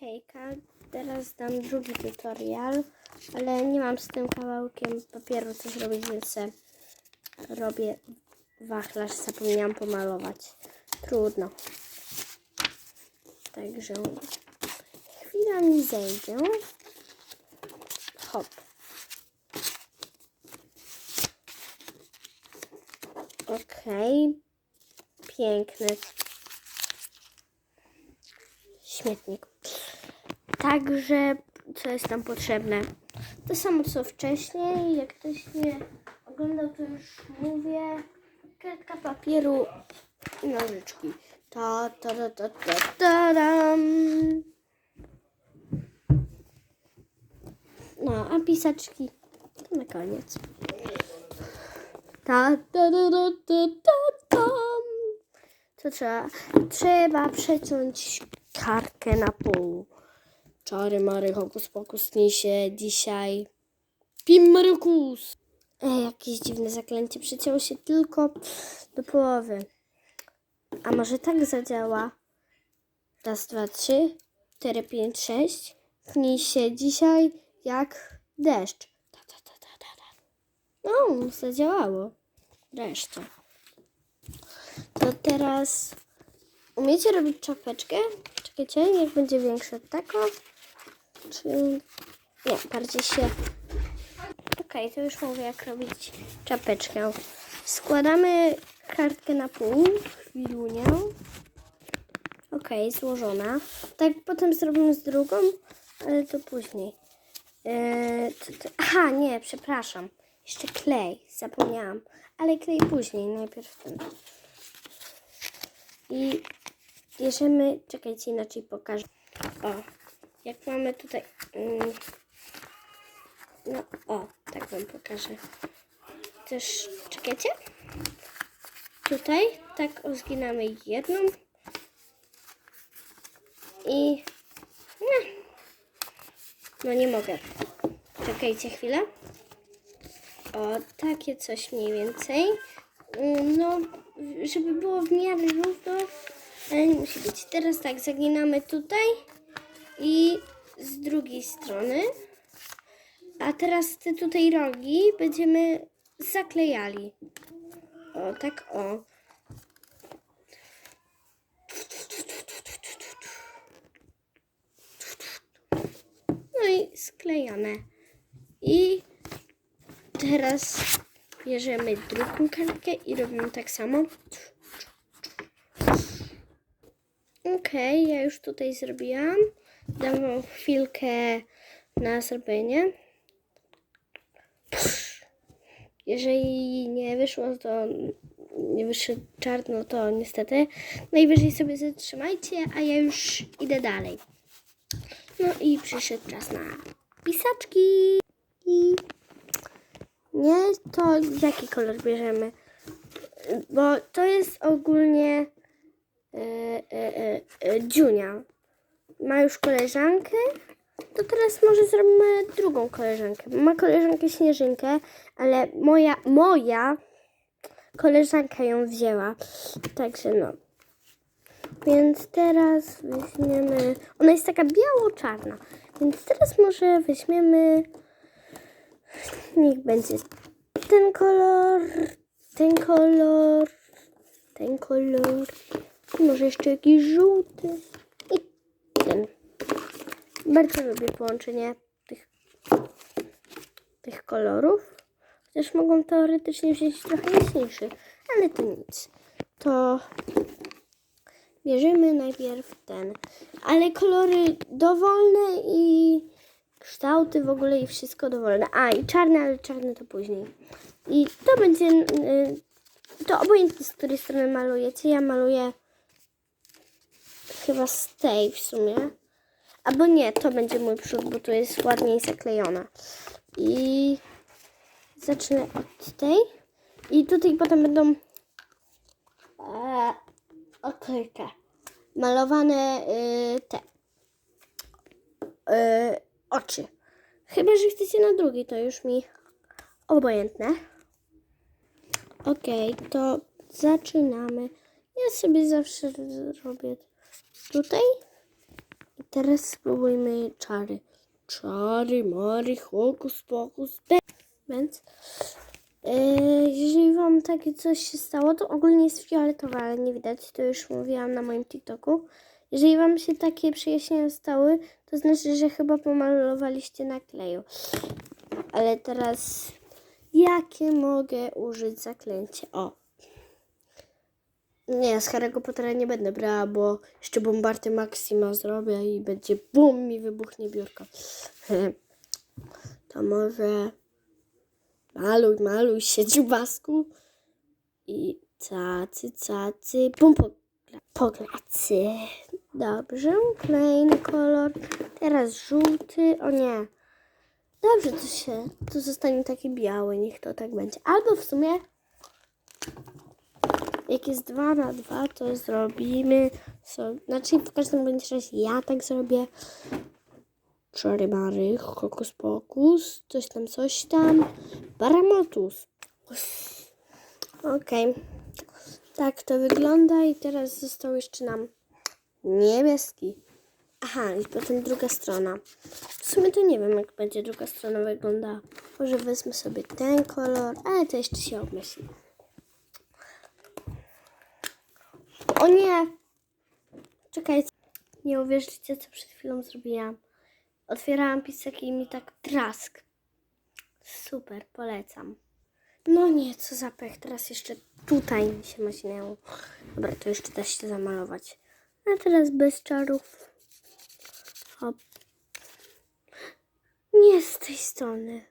Hejka, teraz dam drugi tutorial, ale nie mam z tym kawałkiem papieru co zrobić, więc robię wachlarz, zapomniałam pomalować. Trudno. Także chwila mi zejdzie. Hop. Okej. Piękny. Śmietnik. Także, co jest nam potrzebne? To samo co wcześniej. Jak ktoś nie oglądał, to już mówię. Kartka papieru i nożyczki. Ta, ta, ta, ta, ta, ta, dam. No, a pisaczki to na koniec. Ta, ta, ta, ta, ta, ta, tam. Co trzeba? Trzeba przeciąć kartkę na pół. Czary mary, hokus pokus, się dzisiaj. Pimmerykus! Ej, jakieś dziwne zaklęcie. Przecięło się tylko do połowy. A może tak zadziała? Raz, dwa, trzy, cztery, pięć, sześć. Pnij się dzisiaj jak deszcz. No, zadziałało. Wreszcie. To teraz umiecie robić czapeczkę? Czekajcie, niech będzie większa taką. Czy nie, bardziej się. Okej, to już mówię jak robić czapeczkę. Składamy kartkę na pół, chwilunię. Okej, złożona. Tak potem zrobimy z drugą, ale to później. Eee, to, to, aha, nie, przepraszam. Jeszcze klej, zapomniałam. Ale klej później, najpierw ten. I bierzemy, czekajcie, inaczej pokażę. O, jak mamy tutaj, mm, no o, tak wam pokażę. Też, czekajcie. Tutaj tak zginamy jedną i no, no nie mogę. Czekajcie chwilę. O, takie coś mniej więcej. Mm, No, żeby było w miarę równo, ale nie musi być. Teraz tak, zaginamy tutaj i z drugiej strony. A teraz te tutaj rogi będziemy zaklejali. O, tak o. No i sklejone. I teraz bierzemy drugą kartkę i robimy tak samo. Okej, ja już tutaj zrobiłam. Dam wam chwilkę na zrobienie. Jeżeli nie wyszło, to nie wyszedł czarno, to niestety najwyżej sobie zatrzymajcie, a ja już idę dalej. No i przyszedł czas na pisaczki. I nie, to jaki kolor bierzemy? Bo to jest ogólnie e, e, e, e, Dziunia. Ma już koleżankę, to teraz może zrobimy drugą koleżankę. Ma koleżankę Śnieżynkę, ale moja, moja koleżanka ją wzięła. Także no. Więc teraz weźmiemy. Ona jest taka biało-czarna. Więc teraz może weźmiemy. Niech będzie ten kolor, ten kolor, ten kolor. Może jeszcze jakiś żółty. Bardzo lubię połączenie tych, tych kolorów. Chociaż mogą teoretycznie wziąć trochę jaśniejszy, ale to nic. To bierzemy najpierw ten. Ale kolory dowolne i kształty w ogóle i wszystko dowolne. A i czarne, ale czarne to później. I to będzie. y, To obojętnie z której strony malujecie. Ja maluję chyba z tej w sumie. Albo nie, to będzie mój przód, bo tu jest ładniej zaklejona. I zacznę od tej. I tutaj potem będą e, okryte. Malowane y, te y, oczy. Chyba, że chcecie na drugi, to już mi obojętne. Okej, to zaczynamy. Ja sobie zawsze robię tutaj teraz spróbujmy czary. Czary, mary, hokus pokus, więc e, jeżeli wam takie coś się stało, to ogólnie jest fioletowe, ale nie widać, to już mówiłam na moim TikToku. Jeżeli wam się takie przejaśnienia stały, to znaczy, że chyba pomalowaliście na kleju. Ale teraz jakie mogę użyć zaklęcie? O. Nie, z Harry'ego Pottera nie będę brała, bo jeszcze bombardy Maxima zrobię i będzie bum mi wybuchnie biurko. To może maluj, maluj się dziubasku i cacy, cacy, bum po, po glacy. Dobrze, kolejny kolor. Teraz żółty, o nie. Dobrze, to się, to zostanie taki biały, niech to tak będzie. Albo w sumie, jak jest 2 na 2, to zrobimy sobie, znaczy w każdym bądź razie ja tak zrobię. Czary mary, hokus pokus, coś tam, coś tam, baramotus. Okej, tak to wygląda i teraz został jeszcze nam niebieski. Aha, i potem druga strona. W sumie to nie wiem, jak będzie druga strona wyglądała. Może wezmę sobie ten kolor, ale to jeszcze się obmyśli. O nie! Czekajcie. Nie uwierzycie, co przed chwilą zrobiłam. Otwierałam pisek i mi tak trask. Super, polecam. No nie, co za pech. Teraz jeszcze tutaj mi się maźniało. Dobra, to jeszcze da się zamalować. A teraz bez czarów. Hop. Nie z tej strony.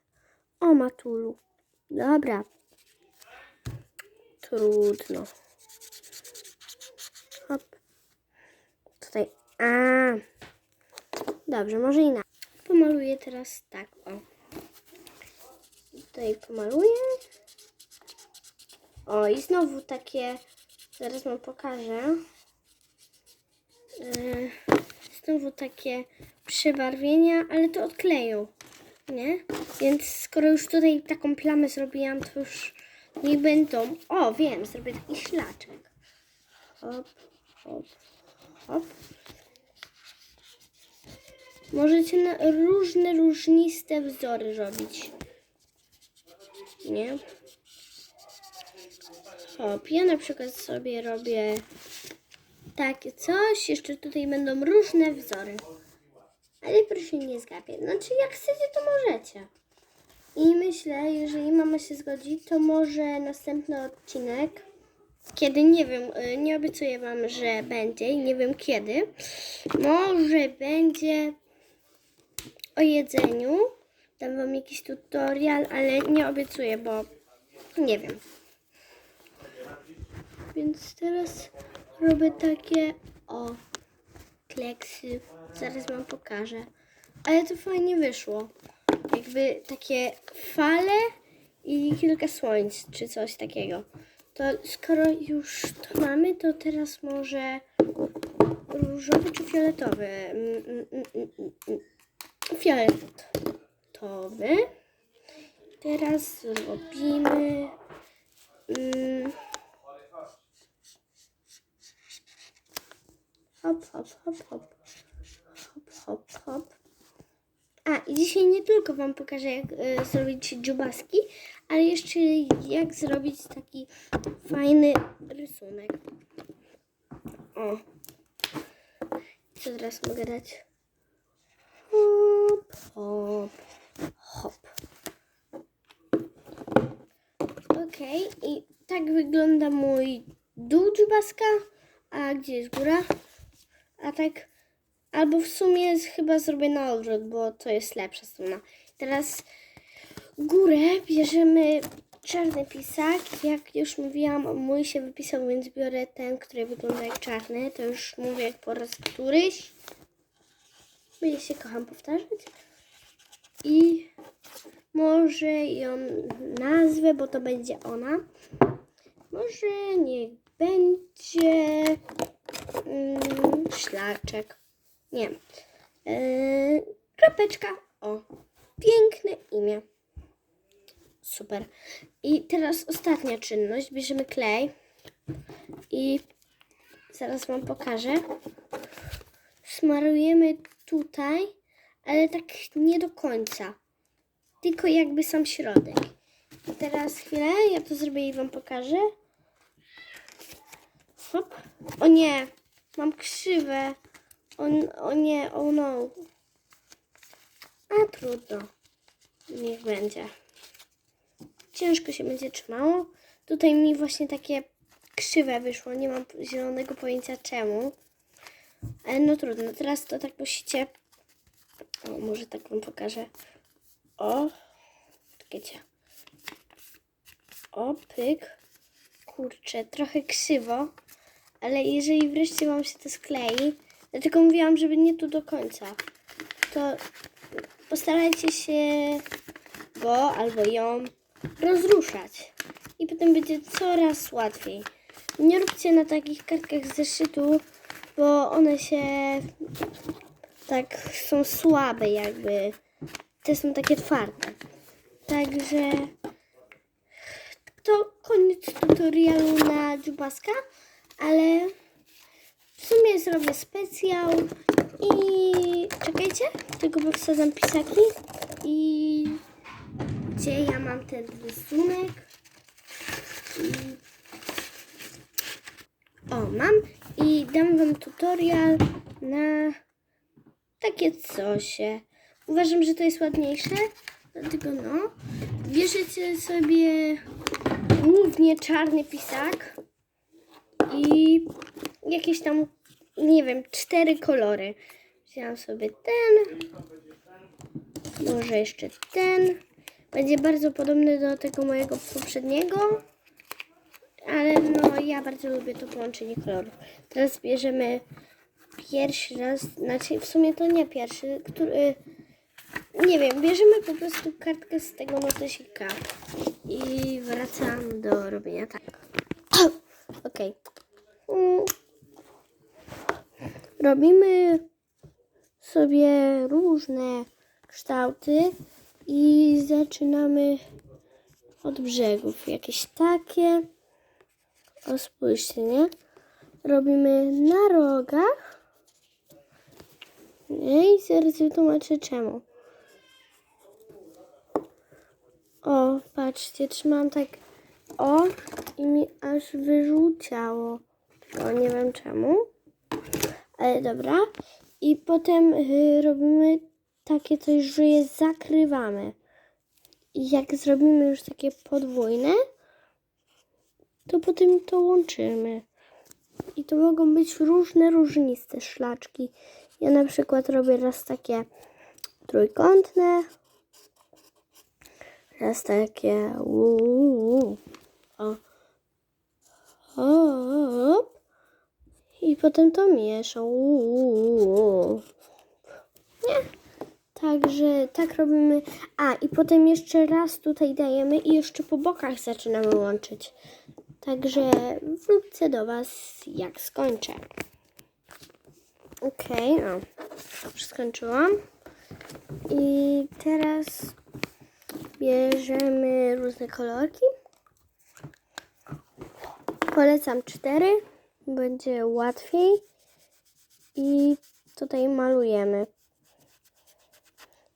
O, Matulu. Dobra. Trudno. Hop. Tutaj. A. Dobrze, może inaczej. Pomaluję teraz tak, o. Tutaj pomaluję. O, i znowu takie, zaraz wam pokażę. Yy, znowu takie przebarwienia, ale to odkleją, nie? Więc skoro już tutaj taką plamę zrobiłam, to już nie będą... O, wiem, zrobię taki szlaczek. Hop, hop, hop. Możecie różne, różniste wzory robić. Nie? Hop, ja na przykład sobie robię takie coś. Jeszcze tutaj będą różne wzory. Ale proszę nie zgapiać. Znaczy, jak chcecie, to możecie. I myślę, jeżeli mama się zgodzi, to może następny odcinek, kiedy nie wiem, y, nie obiecuję wam, że będzie i nie wiem kiedy, może będzie o jedzeniu. Dam wam jakiś tutorial, ale nie obiecuję, bo nie wiem. Więc teraz robię takie o kleksy. Zaraz wam pokażę. Ale to fajnie wyszło. Jakby takie fale i kilka słońc, czy coś takiego. To skoro już to mamy, to teraz może różowy czy fioletowy? Mm, mm, mm. Fioletowy. Teraz zrobimy. Hop, hop, hop, hop. Hop, hop, hop. A, i dzisiaj nie tylko Wam pokażę, jak e, zrobić dziubaski, ale jeszcze jak zrobić taki fajny rysunek. O. Co teraz mogę dać? Hop, hop, hop. Okej, i tak wygląda mój dół dziubaska. A gdzie jest góra? A tak, albo w sumie chyba zrobię na odwrót, bo to jest lepsza strona. Teraz górę bierzemy czarny pisak. Jak już mówiłam, mój się wypisał, więc biorę ten, który wygląda jak czarny. To już mówię po raz któryś. Ja się kocham powtarzać. I może ją nazwę, bo to będzie ona. Może niech będzie mm, szlaczek. Nie. Yy, kropeczka. O. Piękne imię. Super. I teraz ostatnia czynność. Bierzemy klej i zaraz Wam pokażę. smarujemy tutaj, ale tak nie do końca. Tylko jakby sam środek. I teraz chwilę, ja to zrobię i wam pokażę. Hop. O nie, mam krzywe. O, o nie, o no. A trudno. Niech będzie. Ciężko się będzie trzymało. Tutaj mi właśnie takie krzywe wyszło. Nie mam zielonego pojęcia czemu. Ale no trudno. Teraz to tak musicie. O, może tak wam pokażę. O. Czekajcie. O, pyk. Kurczę, trochę krzywo. Ale jeżeli wreszcie wam się to sklei, dlatego mówiłam, żeby nie tu do końca, to postarajcie się go albo ją rozruszać. I potem będzie coraz łatwiej. Nie róbcie na takich kartkach zeszytu, bo one się tak są słabe jakby. Te są takie twarde. Także to koniec tutorialu na dziubaska, ale w sumie zrobię specjał i czekajcie, tylko wsadzam pisaki i ja mam ten rysunek. O, mam i dam wam tutorial na takie cosie. Uważam, że to jest ładniejsze, dlatego no. Bierzecie sobie głównie czarny pisak i jakieś tam, nie wiem, cztery kolory. Wziąłem sobie ten, może jeszcze ten. Będzie bardzo podobny do tego mojego poprzedniego, ale no ja bardzo lubię to połączenie kolorów. Teraz bierzemy pierwszy raz, znaczy w sumie to nie pierwszy, który, nie wiem, bierzemy po prostu kartkę z tego notesika i wracam do robienia tak. Okej. Mm. Robimy sobie różne kształty i zaczynamy od brzegów. Jakieś takie. O, spójrzcie, nie? Robimy na rogach. Nie, i zaraz wytłumaczę czemu. O, patrzcie, trzymam tak o i mi aż wyrzuciało. O, nie wiem czemu. Ale dobra. I potem y, robimy takie coś, że je zakrywamy. I jak zrobimy już takie podwójne, to potem to łączymy. I to mogą być różne, różniste szlaczki. Ja na przykład robię raz takie trójkątne, raz takie uuu, o, i potem to mieszam. Uuu. Nie? Także tak robimy. A, i potem jeszcze raz tutaj dajemy i jeszcze po bokach zaczynamy łączyć. Także wrócę do Was, jak skończę. Okej, o. Już skończyłam. I teraz bierzemy różne kolorki. Polecam cztery, będzie łatwiej. I tutaj malujemy.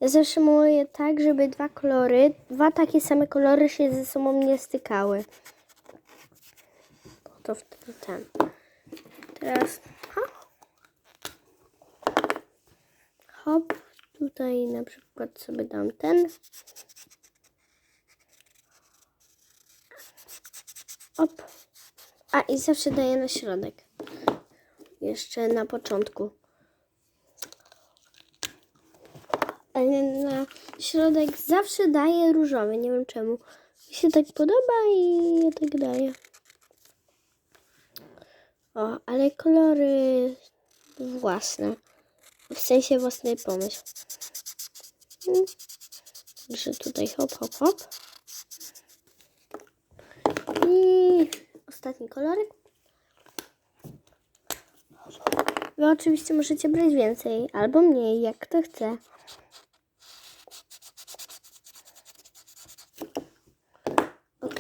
Ja zawsze maluję tak, żeby dwa kolory, dwa takie same kolory się ze sobą nie stykały. To wtedy ten. Teraz hop. hop, tutaj na przykład sobie dam ten. Op. A i zawsze daję na środek. Jeszcze na początku. Ale na środek zawsze daję różowy. Nie wiem czemu. Mi się tak podoba i tak daję. O, ale kolory własne. W sensie własny pomysł. Także tutaj hop, hop, hop. I ostatni kolorek. Wy oczywiście możecie brać więcej albo mniej, jak kto chce.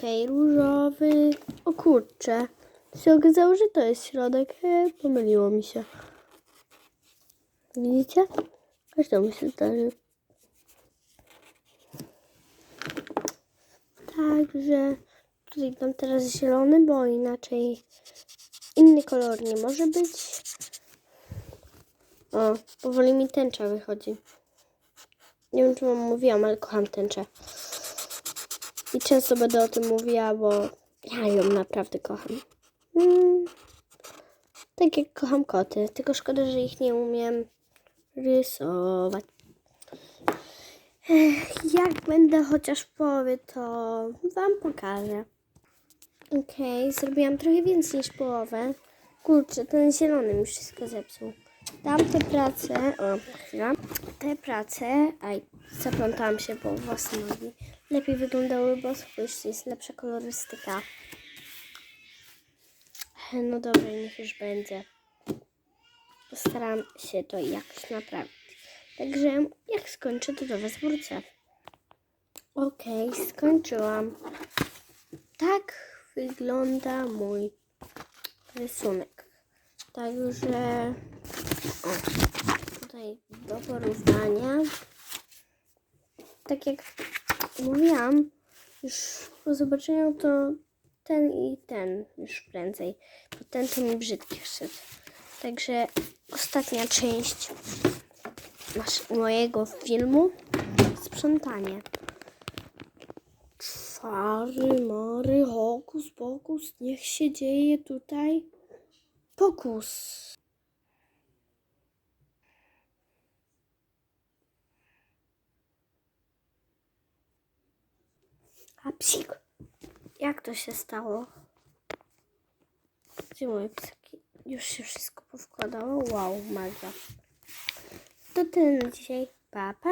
Okej, różowy. O kurczę. Się okazało, że to jest środek. E, pomyliło mi się. Widzicie? Każdemu się zdarzy. Także tutaj dam teraz zielony, bo inaczej inny kolor nie może być. O, powoli mi tęcza wychodzi. Nie wiem, czy wam mówiłam, ale kocham tęczę. I często będę o tym mówiła, bo ja ją naprawdę kocham. Mm, tak jak kocham koty, tylko szkoda, że ich nie umiem rysować. Ech, jak będę chociaż w połowie, to wam pokażę. Okej, zrobiłam trochę więcej niż połowę. Kurczę, ten zielony mi wszystko zepsuł. Dam tę pracę, o, chwila, tę pracę, aj, zaplątałam się po własne nogi. Lepiej wyglądały, bo spójrzcie, jest lepsza kolorystyka. No dobra, niech już będzie. Postaram się to jakoś naprawić. Także jak skończę, to do Was wrócę. Okej, skończyłam. Tak wygląda mój rysunek. Także o, tutaj do porównania. Tak jak mówiłam, już po zobaczeniu to ten i ten już prędzej, bo ten to mi brzydki wszedł. Także ostatnia część mojego filmu sprzątanie. Czary, mary, hokus, pokus, niech się dzieje tutaj pokus. A psik, jak to się stało? Gdzie moje psaki? Już się wszystko powkładało? Wow, magia. To tyle na dzisiaj. Pa, pa.